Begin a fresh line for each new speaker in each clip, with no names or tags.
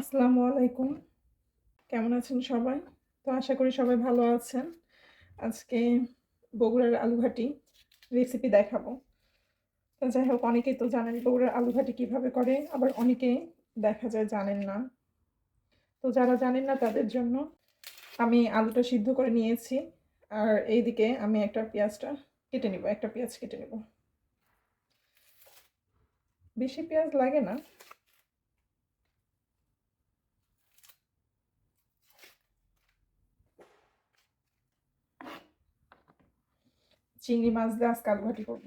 আসসালামু আলাইকুম। কেমন আছেন সবাই? তো আশা করি সবাই ভালো আছেন। আজকে বগুড়ার আলুঘাটি রেসিপি দেখাবো। তো যাই হোক, অনেকেই তো জানেন বগুড়ার আলুঘাটি কীভাবে করে, আবার অনেকে দেখা যায় জানেন না। তো যারা জানেন না তাদের জন্য আমি আলুটা সিদ্ধ করে নিয়েছি। আর এইদিকে আমি একটা পেঁয়াজটা কেটে নিব, একটা পেঁয়াজ কেটে নেব। বেশি পেঁয়াজ লাগে না। চিংড়ি মাছ দিয়ে আজকে আলু ভাটি করব।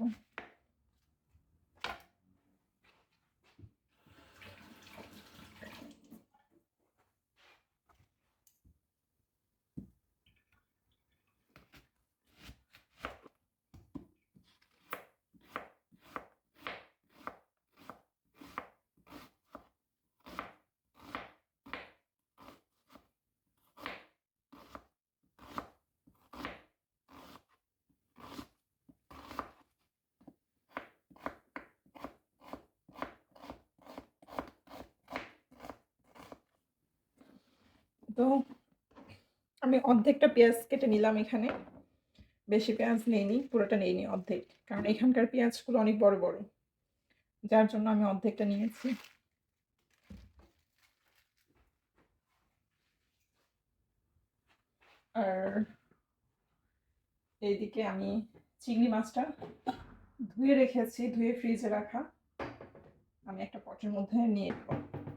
তো আমি অর্ধেকটা পেঁয়াজ কেটে নিলাম এখানে। বেশি পেঁয়াজ নেইনি, পুরোটা নেইনি অর্ধেক। কারণ এখানকার পেঁয়াজগুলো অনেক বড় বড়। যার জন্য আমি অর্ধেকটা নিয়েছি। আর এইদিকে আমি চিংড়ি মাছটা ধুয়ে রেখেছি, ধুয়ে ফ্রিজে রাখা। আমি একটা পটের মধ্যে নিয়ে নেব।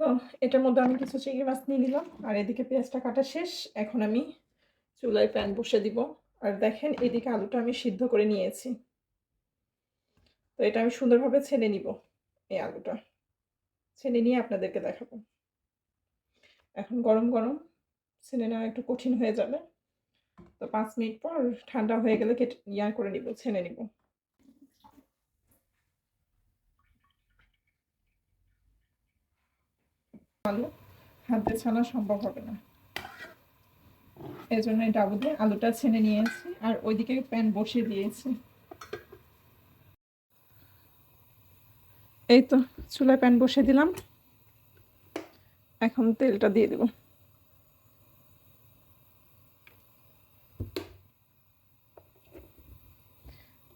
তো এটার মধ্যে আমি কিছু চিংড়ি মাছ নিয়ে নিলাম। আর এদিকে পেঁয়াজটা কাটা শেষ। এখন আমি চুলায় প্যান বসে দিব। আর দেখেন, এদিকে আলুটা আমি সিদ্ধ করে নিয়েছি। তো এটা আমি সুন্দরভাবে ছেনে নিব, এই আলুটা। ছেনে নিয়ে আপনাদেরকে দেখাবো। এখন গরম গরম ছেনে নেওয়া একটু কঠিন হয়ে যাবে। তো পাঁচ মিনিট পর ঠান্ডা হয়ে গেলে কেটে ইয়া করে নিব, ছেনে নিব। আলু হাত ছানা সম্ভব হবে না। এই জন্য ডাবু দিয়ে আলুটা ছেনে নিয়েছি আর ওইদিকে প্যান বসিয়ে দিয়েছি। এই তো চুলায় প্যান বসিয়ে দিলাম। এখন তেলটা দিয়ে দেব।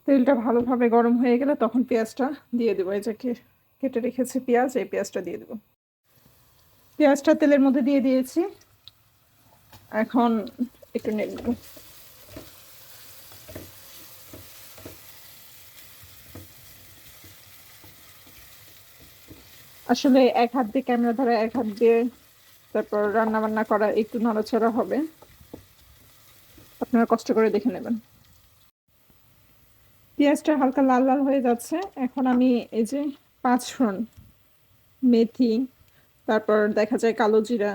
তেলটা ভালোভাবে গরম হয়ে গেলে তখন পেঁয়াজটা দিয়ে দেবো। এই যে কেটে রেখেছি পেঁয়াজ, এই পেঁয়াজটা দিয়ে দেবো। পেঁয়াজটা তেলের মধ্যে দিয়ে দিয়েছি। এখন একটু নেব। আসলে এক হাত দিয়ে ক্যামেরা ধরে, এক হাত দিয়ে তারপর রান্না বান্না করা একটু নড়াচড়া হবে। আপনারা কষ্ট করে দেখে নেবেন। পেঁয়াজটা হালকা লাল লাল হয়ে যাচ্ছে। এখন আমি এই যে পাঁচ ফোড়ন মেথি তারপর দেখা যায় কালো জিরা,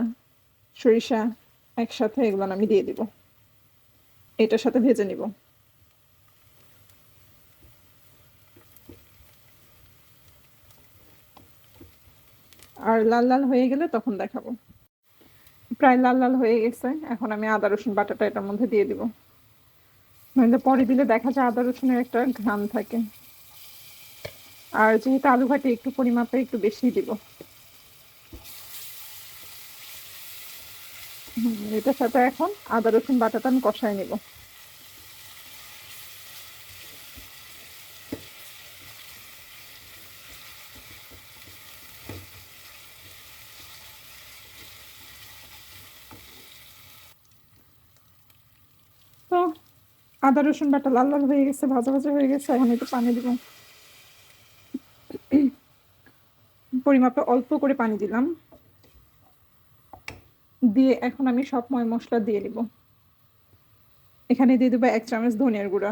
সরিষা একসাথে এগুলো আমি দিয়ে দিব। এটার সাথে ভেজে নিব। আর লাল লাল হয়ে গেলে তখন দেখাবো। প্রায় লাল লাল হয়ে গেছে। এখন আমি আদা, রসুন, বাটাটা এটার মধ্যে দিয়ে দিব। নইলে পরে দিলে দেখা যায় আদা, রসুনের একটা ঘ্রাম থাকে। আর যেহেতু আলু ঘাটে একটু পরিমাপে একটু বেশি দিব। এটার সাথে এখন আদা, রসুন, বাটাটা আমি কষাই নেব। তো আদা, রসুন, বাটা লাল লাল হয়ে গেছে, ভাজা ভাজা হয়ে গেছে, এখন একটু পানি দিব। পরিমাপে অল্প করে পানি দিলাম। দিয়ে এখন আমি সব ময় মশলা দিয়ে দিব এখানে দিয়ে দেবো এক চামচ ধনিয়ার গুঁড়া।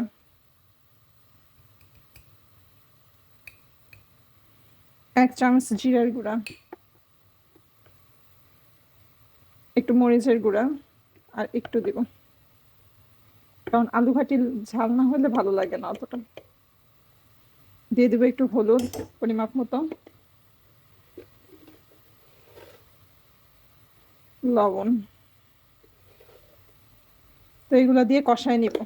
এক চামচ জিরার গুঁড়া। একটু মরিচের গুঁড়া আর একটু দিব। কারণ আলু ঘাটি ঝাল না হলে ভালো লাগে না অতটা। দিয়ে দেবো একটু হলুদ পরিমাপ মতো। লবণ। তো এগুলো দিয়ে কষায় নিব।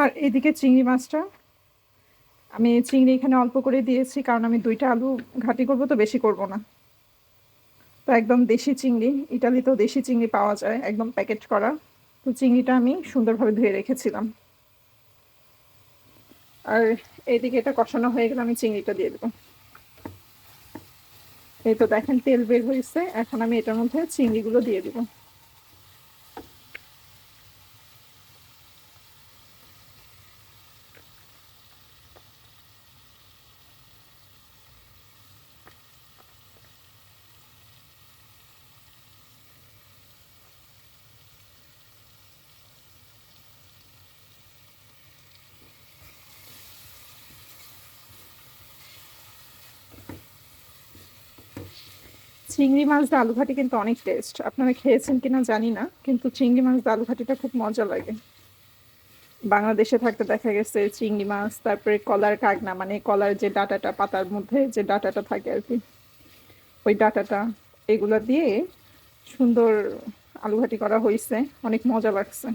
আর এদিকে চিংড়ি মাছটা। আমি চিংড়ি এখানে অল্প করে দিয়েছি, কারণ আমি দুইটা আলু ঘাটি করব তো বেশি করব না। তো একদম দেশি চিংড়ি, ইটালিতেও দেশি চিংড়ি পাওয়া যায়, একদম প্যাকেট করা। তো চিংড়িটা আমি সুন্দরভাবে ধুয়ে রেখেছিলাম। আর এইদিকে এটা কষানো হয়ে গেলে আমি চিংড়িটা দিয়ে দেবো। এই তো দেখেন তেল বের হয়েছে, এখন আমি এটার মধ্যে চিংড়িগুলো দিয়ে দেবো। চিংড়ি মাছ দিয়ে ঘাটি কিন্তু অনেক টেস্ট আপনারা খেয়েছেন কিনা জানি না, কিন্তু চিংড়ি মাছ দিয়ে আলু ঘাটিটা খুব মজা লাগে। বাংলাদেশে থাকতে দেখা গেছে চিংড়ি মাছ, তারপরে কলার কাগনা মানে কলার যে ডাটাটা, পাতার মধ্যে যে ডাটাটা থাকে আর কি, ওই ডাটাটা, এগুলো দিয়ে সুন্দর আলু ঘাটি করা হয়েছে। অনেক মজা লাগছে।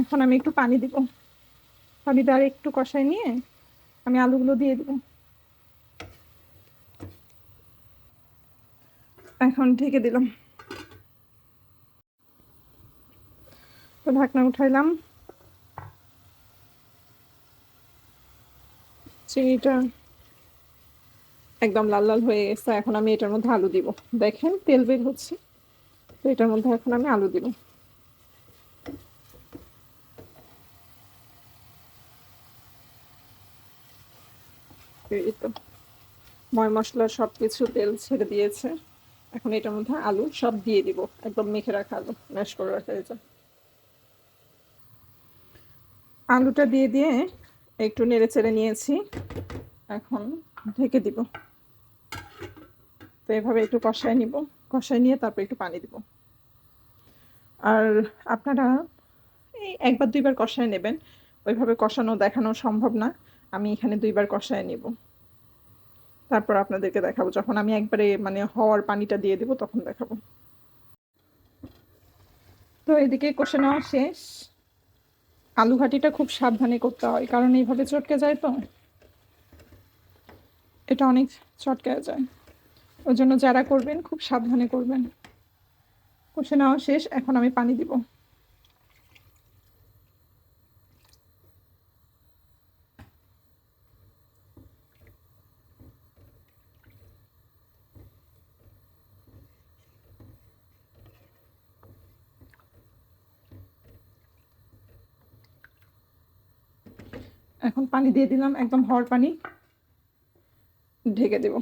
এখন আমি একটু পানি দিব। দিয়ে আর একটু কষাই নিয়ে আমি আলুগুলো দিয়ে দেব। এখন ঢেকে দিলাম। তো ঢাকনা উঠাইলাম। চিনিটা একদম লাল লাল হয়ে গেছে। এখন আমি এটার মধ্যে আলু দিব। দেখেন তেল বের হচ্ছে। তো এটার মধ্যে এখন আমি আলু দিব। এই তো। ময় মশলা সব কিছু তেল ছেড়ে দিয়েছে। এখন এটার মধ্যে আলু সব দিয়ে দিব। একদম মেখে রাখা আলু, ম্যাশ করে রাখা হয়েছে আলুটা দিয়ে দিয়ে একটু নেড়ে চেড়ে নিয়েছি। এখন ঢেকে দিব। তো এভাবে একটু কষায় নিব। কষায় নিয়ে তারপর একটু পানি দিব। আর আপনারা এই একবার দুইবার কষায় নেবেন। ওইভাবে কষানো, দেখানো সম্ভব না। আমি এখানে দুইবার কষায় নিব। তারপর আপনাদেরকে দেখাবো। যখন আমি একবারে মানে হওয়ার পানিটা দিয়ে দেবো, তখন দেখাবো। তো এদিকে কষে নেওয়া শেষ। আলু ঘাটিটা খুব সাবধানে করতে হয়, কারণ এইভাবে চটকে যায় তো। এটা অনেক চটকে যায়। ওই জন্য যারা করবেন, খুব সাবধানে করবেন। কষে নেওয়া শেষ, এখন আমি পানি দিব। এখন পানি দিয়ে দিলাম, একদম হর পানি। ঢেকে দেব।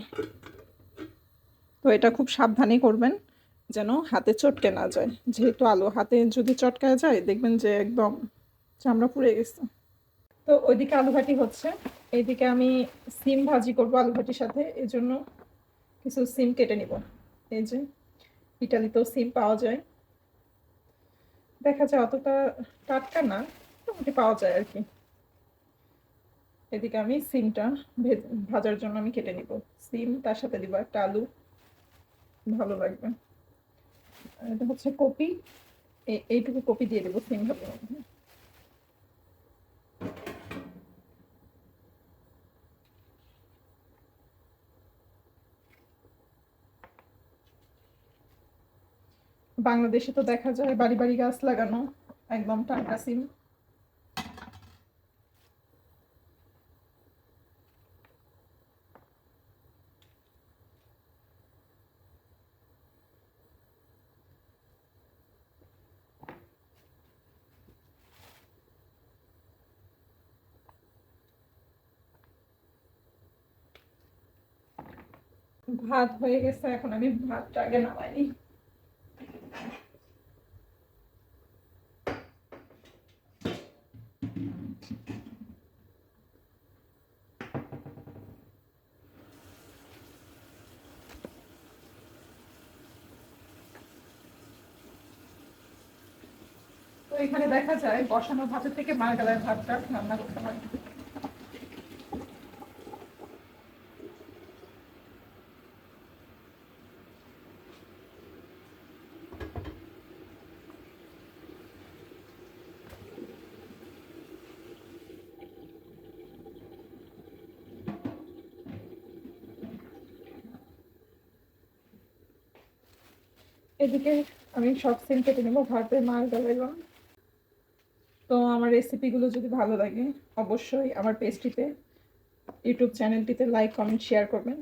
তো এটা খুব সাবধানে করবেন, যেন হাতে চটকে না যায়। যেহেতু আলু, হাতে যদি চটকায় যায়, দেখবেন যে একদম চামড়া পুড়ে গেছে। তো ওইদিকে আলু ঘাটি হচ্ছে। এইদিকে আমি সিম ভাজি করব আলু ঘাটির সাথে। এই জন্য কিছু সিম কেটে নিব। এই যে, ইটালিতেও সিম পাওয়া যায়। দেখা যায় অতটা টাটকা না, মোটামুটি পাওয়া যায় আর কি। এদিকে আমি সিমটা ভাজার জন্য আমি কেটে নিব। সিম, তার সাথে দিব একটা আলু। ভালো লাগবে। এটা হচ্ছে কপি। এইটুকু কপি দিয়ে দেবো সিম মধ্যে। বাংলাদেশে তো দেখা যায় বাড়ি বাড়ি গাছ লাগানো, একদম টাটকা সিম। ভাত হয়ে গেছে, এখন আমি ভাতটা আগে নামাই নিই। তো এখানে দেখা যায় বসানো ভাতের থেকে মার গালার ভাতটা রান্না করতে হয়। এদিকে আমি সব সিম কেটে নেব ভাতের মার গালাইলাম তো আমার রেসিপিগুলো যদি ভালো লাগে, অবশ্যই আমার পেজটিতে ইউটিউব চ্যানেলটিতে লাইক কমেন্ট শেয়ার করবেন।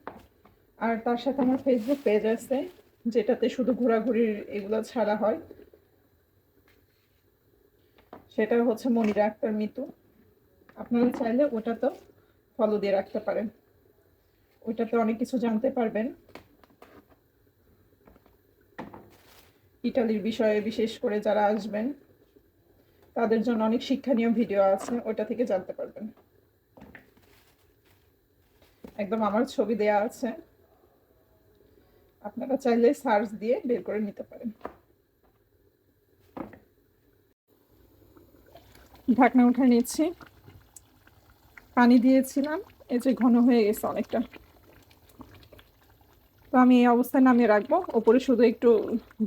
আর তার সাথে আমার ফেসবুক পেজ আছে, যেটাতে শুধু ঘোরাঘুরির এগুলো ছাড়া হয়। সেটা হচ্ছে মনিরা আক্তার মিতু। আপনারা চাইলে ওটা তো ফলো দিয়ে রাখতে পারেন। ওইটাতে অনেক কিছু জানতে পারবেন। ইটালির বিষয়ে বিশেষ করে যারা আসবেন, তাদের জন্য অনেক শিক্ষণীয় ভিডিও আছে ওটা থেকে জানতে পারবেন। একদম আমার ছবি দেয়া আছে। আপনারা চাইলে সার্চ দিয়ে বের করে নিতে পারেন। ঢাকনা উঠে নিচ্ছি। পানি দিয়েছিলাম, এই যে ঘন হয়ে গেছে অনেকটা। তো আমি এই অবস্থায় নামিয়ে রাখব। ওপরে শুধু একটু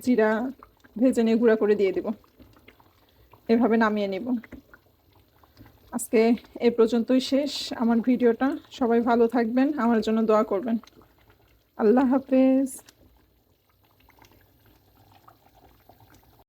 জিরা ভেজে নিয়ে গুঁড়া করে দিয়ে দেব। এভাবে নামিয়ে নেব। আজকে এ পর্যন্তই শেষ আমার ভিডিওটা। সবাই ভালো থাকবেন, আমার জন্য দোয়া করবেন। আল্লাহ হাফেজ।